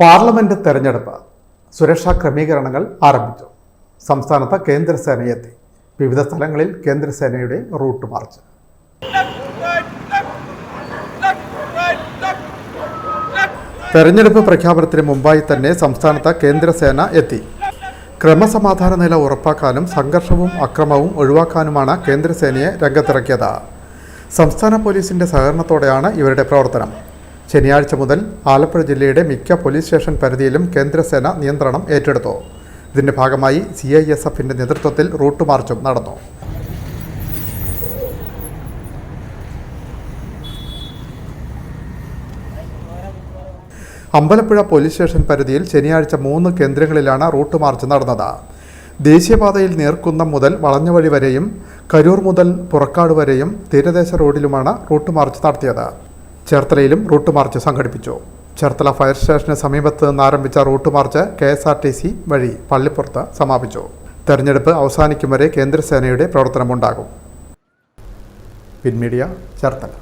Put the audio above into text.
Parliament തെരഞ്ഞെടുപ്പ് സുരക്ഷാ ക്രമീകരണങ്ങൾ ആരംഭിച്ചു. സംസ്ഥാനത്ത് കേന്ദ്രസേനയെത്തി. വിവിധ സ്ഥലങ്ങളിൽ കേന്ദ്രസേനയുടെ റൂട്ട് മാർച്ച്. തെരഞ്ഞെടുപ്പ് പ്രഖ്യാപനത്തിന് മുമ്പായി തന്നെ സംസ്ഥാനത്ത് കേന്ദ്രസേന എത്തി. ക്രമസമാധാന നില ഉറപ്പാക്കാനും സംഘർഷവും അക്രമവും ഒഴിവാക്കാനുമാണ് കേന്ദ്രസേനയെ രംഗത്തിറക്കിയത്. സംസ്ഥാന പോലീസിന്റെ സഹകരണത്തോടെയാണ് ഇവരുടെ പ്രവർത്തനം. ശനിയാഴ്ച മുതൽ ആലപ്പുഴ ജില്ലയുടെ മിക്ക പോലീസ് സ്റ്റേഷൻ പരിധിയിലും കേന്ദ്രസേന നിയന്ത്രണം ഏറ്റെടുത്തു. ഇതിന്റെ ഭാഗമായി സി ഐ എസ് എഫിന്റെ നേതൃത്വത്തിൽ റൂട്ട് മാർച്ചും നടന്നു. അമ്പലപ്പുഴ പോലീസ് സ്റ്റേഷൻ പരിധിയിൽ ശനിയാഴ്ച മൂന്ന് കേന്ദ്രങ്ങളിലാണ് റൂട്ട് മാർച്ച് നടന്നത്. ദേശീയപാതയിൽ നേർക്കുന്നം മുതൽ വളഞ്ഞവഴി വരെയും കരൂർ മുതൽ പുറക്കാട് വരെയും തീരദേശ റോഡിലുമാണ് റൂട്ട് മാർച്ച് നടത്തിയത്. ചേർത്തലയിലും റൂട്ട് മാർച്ച് സംഘടിപ്പിച്ചു. ചേർത്തല ഫയർ സ്റ്റേഷന് സമീപത്ത് നിന്ന് ആരംഭിച്ച route march K S R T C വഴി പള്ളിപ്പുറത്ത് സമാപിച്ചു. തെരഞ്ഞെടുപ്പ് അവസാനിക്കും വരെ കേന്ദ്രസേനയുടെ പ്രവർത്തനമുണ്ടാകും. പിൻമീഡിയ ചേർത്തല.